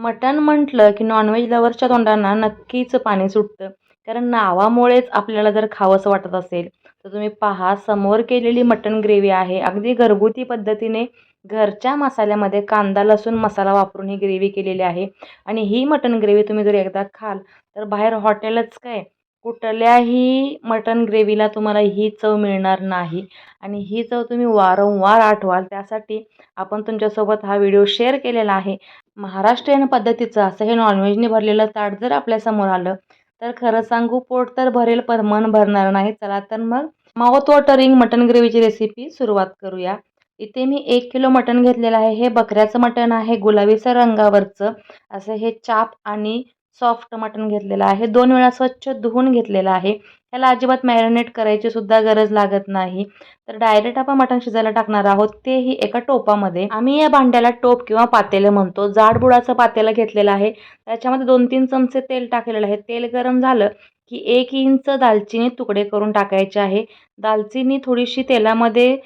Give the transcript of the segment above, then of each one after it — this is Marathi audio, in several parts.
मटण म्हटलं की नॉनव्हेज लवर्सच्या तोंडांना नक्कीच पाणी सुटतं. कारण नावामुळेच आपल्याला जर खावंसं वाटत असेल तर तुम्ही पहा समोर केलेली मटण ग्रेव्ही आहे. अगदी घरगुती पद्धतीने घरच्या मसाल्यामध्ये कांदा लसूण मसाला वापरून ही ग्रेव्ही केलेली आहे. आणि ही मटण ग्रेव्ही तुम्ही जर एकदा खाल तर बाहेर हॉटेलच काय? कुठल्याही मटण ग्रेव्हीला तुम्हाला ही चव मिळणार नाही. आणि ही चव तुम्ही वारंवार आठवाल. त्यासाठी आपण तुमच्यासोबत हा व्हिडिओ शेअर केलेला आहे. महाराष्ट्रीयन पद्धतीचं असं हे नॉनव्हेजने भरलेलं ताट जर आपल्यासमोर आलं तर खरं सांगू पोट तर भरेल पण मन भरणार नाही. चला तर मग माउथ वॉटरिंग मटन ग्रेव्हीची रेसिपी सुरुवात करूया. इथे मी एक किलो मटण घेतलेलं आहे. हे बकऱ्याचं मटण आहे गुलाबीचं रंगावरचं. असं हे चाप आणि सॉफ्ट मटण घेतलेलं आहे. दोन वेळा स्वच्छ धुवून घेतलेलं आहे. त्याला अजिबात मॅरिनेट करायची सुद्धा गरज लागत नाही. तर डायरेक्ट आपण मटण शिजायला टाकणार आहोत. तेही एका टोपामध्ये. आम्ही या भांड्याला टोप किंवा पातेलं म्हणतो. जाडबुडाचं पातेलं घेतलेलं आहे. त्याच्यामध्ये दोन तीन चमचे तेल टाकलेलं आहे. तेल गरम झालं की एक इंच दालचिनी तुकडे करून टाकायचे आहे. दालचिनी थोडीशी तेलामध्ये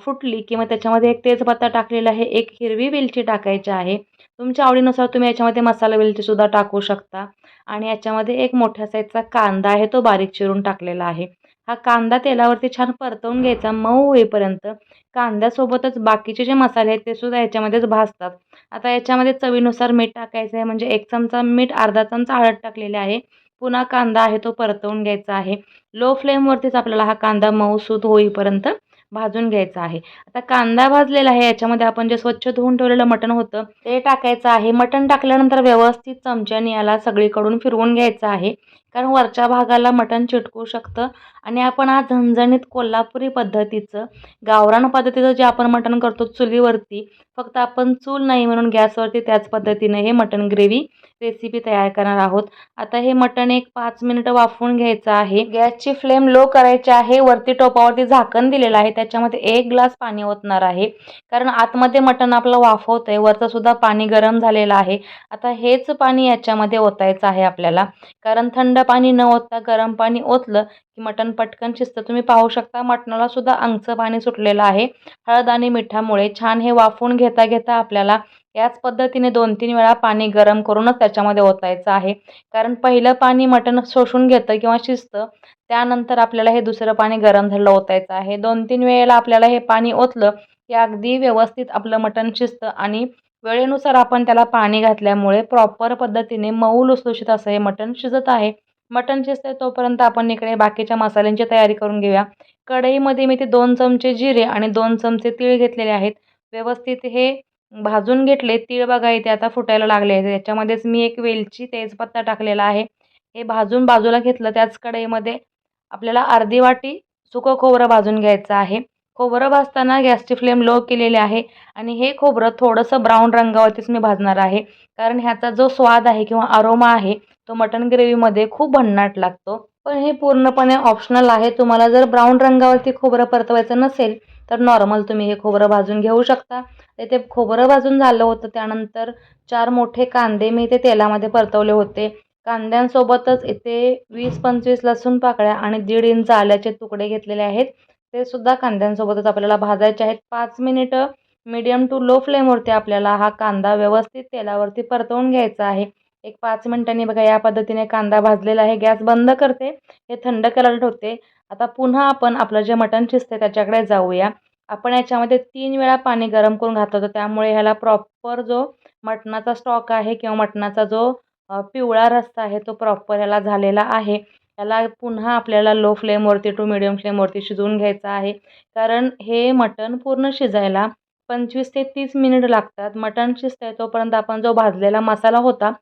फुटली किंवा त्याच्यामध्ये एक तेजपत्ता टाकलेला आहे. एक हिरवी वेलची टाकायची आहे. तुमच्या आवडीनुसार तुम्ही याच्यामध्ये मसाला वेलचीसुद्धा टाकू शकता. आणि याच्यामध्ये एक मोठ्या साईजचा कांदा आहे तो बारीक चिरून टाकलेला आहे. हा कांदा तेलावरती छान परतवून घ्यायचा. मऊ होईपर्यंत कांद्यासोबतच बाकीचे जे मसाले आहेत ते सुद्धा याच्यामध्येच भाजतात. आता याच्यामध्ये चवीनुसार मीठ टाकायचं आहे. म्हणजे एक चमचा मीठ अर्धा चमचा हळद टाकलेले आहे. पुन्हा कांदा आहे तो परतवून घ्यायचा आहे. लो फ्लेमवरतीच आपल्याला हा कांदा मऊसूद होईपर्यंत भाजून घ्यायचा आहे. आता कांदा भाजलेला आहे याच्यामध्ये आपण जे स्वच्छ धुवून ठेवलेलं मटण होतं ते टाकायचं आहे. मटण टाकल्यानंतर व्यवस्थित चमच्याने याला सगळीकडून फिरवून घ्यायचं आहे. कारण वरच्या भागाला मटण चिटकू शकतं. आणि आपण आज झणझणीत कोल्हापुरी पद्धतीचं गावरान पद्धतीचं जे आपण मटण करतो चुलीवरती फक्त आपण चूल नाही म्हणून गॅसवरती त्याच पद्धतीने हे मटण ग्रेव्ही रेसिपी तयार करणार आहोत. आता हे मटण एक पाच मिनिटं वाफवून घ्यायचं आहे. गॅसची फ्लेम लो करायची आहे. वरती टोपावरती झाकण दिलेलं आहे. त्याच्यामध्ये एक ग्लास पाणी ओतणार आहे. कारण आतमध्ये मटण आपलं वाफवतं आहे वरचं सुद्धा पाणी गरम झालेलं आहे. आता हेच पाणी याच्यामध्ये ओतायचं आहे आपल्याला. कारण थंड पाणी न ओतता गरम पाणी ओतलं की मटण पटकन शिजतं. तुम्ही पाहू शकता मटणाला सुद्धा अंगचं पाणी सुटलेलं आहे. हळद आणि मिठामुळे छान हे वाफवून घेता घेता आपल्याला याच पद्धतीने दोन तीन वेळा पाणी गरम करूनच त्याच्यामध्ये ओतायचं आहे. कारण पहिलं पाणी मटण शोषून घेतं किंवा शिजतं त्यानंतर आपल्याला हे दुसरं पाणी गरम झालं ओतायचं आहे. दोन तीन वेळेला आपल्याला हे पाणी ओतलं की अगदी व्यवस्थित आपलं मटण शिजतं आणि वेळेनुसार आपण त्याला पाणी घातल्यामुळे प्रॉपर पद्धतीने मऊ लुसलुशीत असं हे मटण शिजत आहे. मटण शिजतं तोपर्यंत आपण इकडे बाकीच्या मसाल्यांची तयारी करून घेऊया. कढईमध्ये मी ते दोन चमचे जिरे आणि दोन चमचे तीळ घेतलेले आहेत. व्यवस्थित हे भाजून घेतले. तीळ बघा इथे आता फुटायला लागले आहेत. याच्यामध्येच मी एक वेलची तेजपत्ता टाकलेला आहे. हे भाजून बाजूला घेतलं. त्याच कढईमध्ये आपल्याला अर्धी वाटी सुकं खोबरं भाजून घ्यायचं आहे. खोबरं भाजताना गॅसची फ्लेम लो केलेली आहे आणि हे खोबरं थोडंसं ब्राऊन रंगावरतीच मी भाजणार आहे. कारण ह्याचा जो स्वाद आहे किंवा अरोमा आहे तो मटन ग्रेव्हीमध्ये खूप भन्नाट लागतो. पण हे पूर्णपणे ऑप्शनल आहे. तुम्हाला जर ब्राऊन रंगावरती खोबरं परतवायचं नसेल तर नॉर्मल तुम्ही हे खोबरं भाजून घेऊ शकता. ते खोबरं भाजून झालं होतं त्यानंतर चार मोठे कांदे मी ते तेलामध्ये परतवले होते. कांद्यांसोबतच इथे वीस पंचवीस लसूण पाकळ्या आणि दीड इंच आल्याचे तुकडे घेतलेले आहेत. ते सुद्धा कांद्यांसोबतच आपल्याला भाजायचे आहेत. पाच मिनिटं मीडियम टू लो फ्लेमवरती आपल्याला हा कांदा व्यवस्थित तेलावरती परतवून घ्यायचा आहे. एक पाच मिनटांनी बघा या पद्धतीने कांदा भाजलेला आहे. गॅस बंद करते. हे थंड करायला ठेवते. आता पुन्हा आपण आपलं जे मटण शिजते त्याच्याकडे जाऊया. आपण याच्यामध्ये तीन वेळा पाणी गरम करून घातलं होतं. त्यामुळे ह्याला प्रॉपर जो मटणाचा स्टॉक आहे किंवा मटणाचा जो पिवळा रस्ता आहे तो प्रॉपर ह्याला झालेला आहे. त्याला पुन्हा आपल्याला लो फ्लेमवरती टू मिडियम फ्लेमवरती शिजवून घ्यायचं आहे. कारण हे मटण पूर्ण शिजायला पंचवीस ते तीस मिनिट लागतात. मटण शिजत आहे तोपर्यंत आपण जो भाजलेला मसाला होता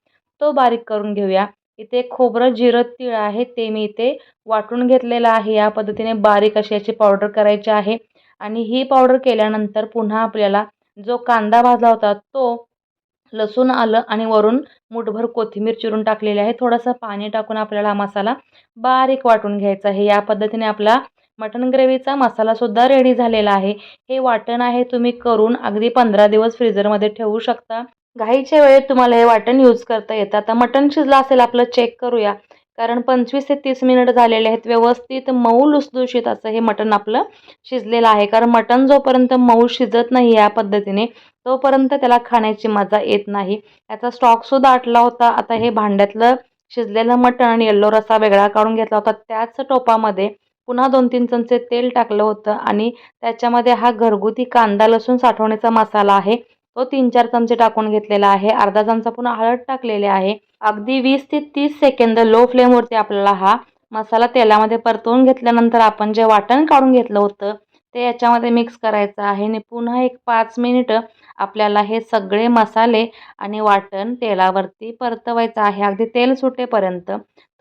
तो बारीक करून घेऊया. इथे खोबरं जिरं तीळ आहे ते मी इथे वाटून घेतलेलं आहे. या पद्धतीने बारीक अशी याची पावडर करायची आहे. आणि ही पावडर केल्यानंतर पुन्हा आपल्याला जो कांदा भाजला होता तो लसूण आलं आणि वरून मुठभर कोथिंबीर चिरून टाकलेली आहे. थोडंसं पाणी टाकून आपल्याला हा मसाला बारीक वाटून घ्यायचा आहे. या पद्धतीने आपला मटन ग्रेव्हीचा मसालासुद्धा रेडी झालेला आहे. हे वाटण आहे तुम्ही करून अगदी पंधरा दिवस फ्रीजरमध्ये ठेवू शकता. घाईच्या वेळेत तुम्हाला हे वाटण यूज करता येतं आता मटण शिजलं असेल आपलं चेक करूया. कारण पंचवीस ते तीस मिनिट झालेले आहेत. व्यवस्थित मऊ लुसलुशीत असं हे मटण आपलं शिजलेलं आहे. कारण मटण जोपर्यंत मऊ शिजत नाही या पद्धतीने तोपर्यंत त्याला खाण्याची मजा येत नाही. याचा स्टॉकसुद्धा आटला होता. आता हे भांड्यातलं शिजलेलं मटण आणि येल्लो रसा वेगळा काढून घेतला होता. त्याच टोपामध्ये पुन्हा दोन तीन चमचे तेल टाकलं होतं. आणि त्याच्यामध्ये हा घरगुती कांदा लसूण साठवण्याचा मसाला आहे. तो तीन चार चमचे टाकून घेतलेला आहे. अर्धा चमचा पुन्हा हळद टाकलेले आहे. अगदी वीस ते तीस सेकंद लो फ्लेमवरती आपल्याला हा मसाला तेलामध्ये परतवून घेतल्यानंतर आपण जे वाटण काढून घेतलं होतं ते याच्यामध्ये मिक्स करायचं आहे. आणि पुन्हा एक पाच मिनिटं आपल्याला हे सगळे मसाले आणि वाटण तेलावरती परतवायचं आहे. अगदी तेल सुटेपर्यंत.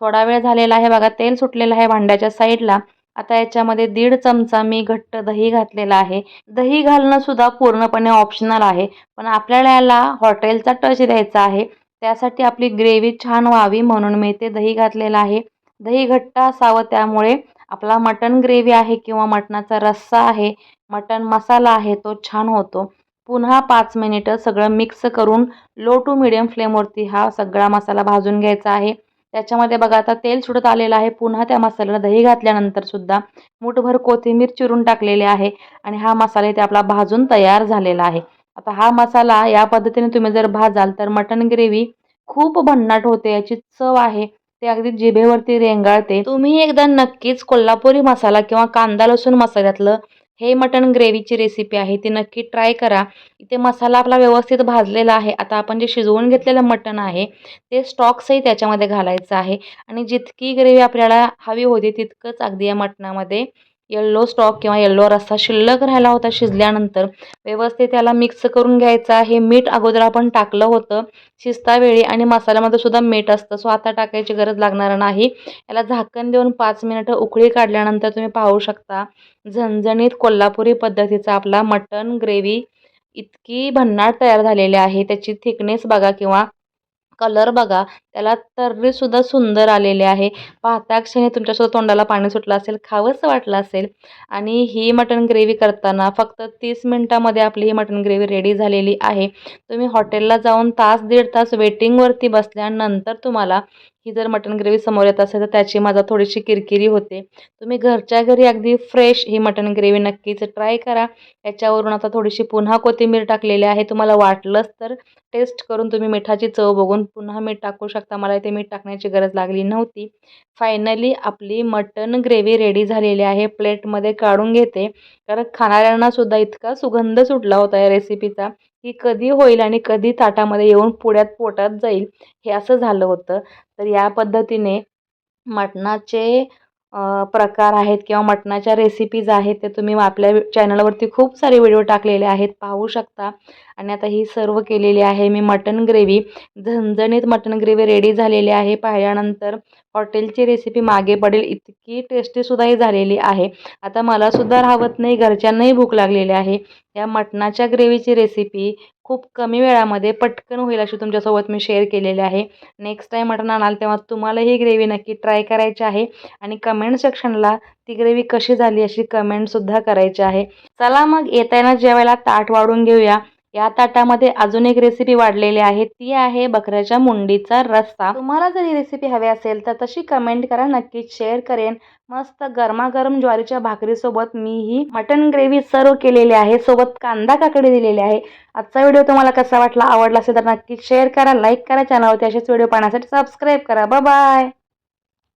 थोडा वेळ झालेला आहे बघा. तेल सुटलेलं आहे भांड्याच्या साईडला आता याच्यामध्ये दीड चमचा मी घट्ट दही घातलेला आहे. दही घालणं सुद्धा पूर्णपणे ऑप्शनल आहे. पण आपल्याला याला हॉटेलचा टच द्यायचा आहे. त्यासाठी आपली ग्रेव्ही छान व्हावी म्हणून मी ते दही घातलेलं आहे. दही घट्ट असावं त्यामुळे आपला मटण ग्रेव्ही आहे किंवा मटणाचा रस्सा आहे मटण मसाला आहे तो छान होतो. पुन्हा पाच मिनिटं सगळं मिक्स करून लो टू मिडियम फ्लेमवरती हा सगळा मसाला भाजून घ्यायचा आहे. त्याच्यामध्ये बघा आता तेल सुटत आलेलं आहे. पुन्हा त्या मसाल्याला दही घातल्यानंतर सुद्धा मूठभर कोथिंबीर चिरून टाकलेली आहे आणि हा मसाला इथे आपला भाजून तयार झालेला आहे. आता हा मसाला या पद्धतीने तुम्ही जर भाजाल तर मटन ग्रेव्ही खूप भन्नाट होते. याची चव आहे. ते अगदी जिभेवरती रेंगाळते. तुम्ही एकदा नक्कीच कोल्हापुरी मसाला किंवा कांदा लसूण मसाल्यातलं हे मटण ग्रेव्हीची रेसिपी आहे ती नक्की ट्राय करा. इथे मसाला आपला व्यवस्थित भाजलेला आहे. आता आपण जे शिजवून घेतलेलं मटण आहे ते स्टॉक्सही त्याच्यामध्ये घालायचं आहे. आणि जितकी ग्रेव्ही आपल्याला हवी होती तितकंच अगदी या मटणामध्ये येल्लो स्टॉक किंवा येल्लो रस्सा शिल्लक राहिला होता शिजल्यानंतर व्यवस्थित त्याला मिक्स करून घ्यायचं. आहे मीठ अगोदर आपण टाकलं होतं शिजतावेळी आणि मसाल्यामध्ये सुद्धा मीठ असतं. सो आता टाकायची गरज लागणार नाही. याला झाकण देऊन पाच मिनिटं उकळी काढल्यानंतर तुम्ही पाहू शकता झणझणीत कोल्हापुरी पद्धतीचा आपला मटन ग्रेव्ही इतकी भन्नाट तयार झालेली आहे. त्याची थिकनेस बघा किंवा कलर बघा. त्याला तर्रीसुद्धा सुंदर आलेले आहे. पाहता क्षणी तुमच्यासुद्धा तोंडाला पाणी सुटलं असेल खावंसं वाटलं असेल. आणि ही मटण ग्रेव्ही करताना फक्त तीस मिनटामध्ये आपली ही मटण ग्रेव्ही रेडी झालेली आहे. तुम्ही हॉटेलला जाऊन तास दीड तास वेटिंगवरती बसल्यानंतर तुम्हाला ही जर मटण ग्रेव्ही समोर येत असेल तर त्याची माझा थोडीशी किरकिरी होते. तुम्ही घरच्या घरी अगदी फ्रेश ही मटण ग्रेव्ही नक्कीच ट्राय करा. याच्यावरून आता थोडीशी पुन्हा कोथिंबीर टाकलेली आहे. तुम्हाला वाटलंच तर टेस्ट करून तुम्ही मिठाची चव बघून पुन्हा मीठ टाकू शकता. मला इथे मीठ टाकण्याची गरज लागली नव्हती. फायनली आपली मटन ग्रेव्ही रेडी झालेली आहे. प्लेटमध्ये काढून घेते. कारण खाणाऱ्यांनासुद्धा इतका सुगंध सुटला होता या रेसिपीचा की कधी होईल आणि कधी ताटामध्ये येऊन पुढ्यात पोटात जाईल हे असं झालं होतं. तर या पद्धतीने मटणाचे प्रकार आहेत किंवा मटणाच्या रेसिपीज आहेत ते तुम्ही आपल्या चॅनलवरती खूप सारे व्हिडिओ टाकलेले आहेत. पाहू शकता. आणि आता ही सर्व केलेली आहे. मी मटन ग्रेव्ही झणझणीत मटन ग्रेव्ही रेडी झालेली आहे. पाहिल्यानंतर हॉटेलची रेसिपी मागे पडेल. इतकी टेस्टीसुद्धा ही झालेली आहे. आता मलासुद्धा राहत नाही घरच्यांनाही भूक लागलेली आहे. या मटणाच्या ग्रेव्हीची रेसिपी खूप कमी वेळामध्ये पटकन होईल अशी तुमच्यासोबत मी शेअर केलेली आहे. नेक्स्ट टाईम मटण आणाल तेव्हा तुम्हाला ही ग्रेव्ही नक्की ट्राय करायची आहे. आणि कमेंट सेक्शनला ती ग्रेव्ही कशी झाली अशी कमेंटसुद्धा करायची आहे. चला मग येताना जेवायला ताट वाढून घेऊया. या ताटामध्ये अजून एक रेसिपी वाढलेली आहे. ती आहे बकऱ्याच्या मुंडीचा रस्सा. तुम्हाला जर ही रेसिपी हवी असेल तर तशी कमेंट करा. नक्कीच शेअर करेन. मस्त गरमागरम ज्वारीच्या भाकरीसोबत मी ही मटन ग्रेव्ही सर्व केलेली आहे. सोबत कांदा काकडी दिलेली आहे. आजचा व्हिडिओ तुम्हाला कसा वाटला आवडला असेल तर नक्कीच शेअर करा लाईक करा. चॅनलवरती असेच व्हिडिओ पाहण्यासाठी सबस्क्राईब करा. बाय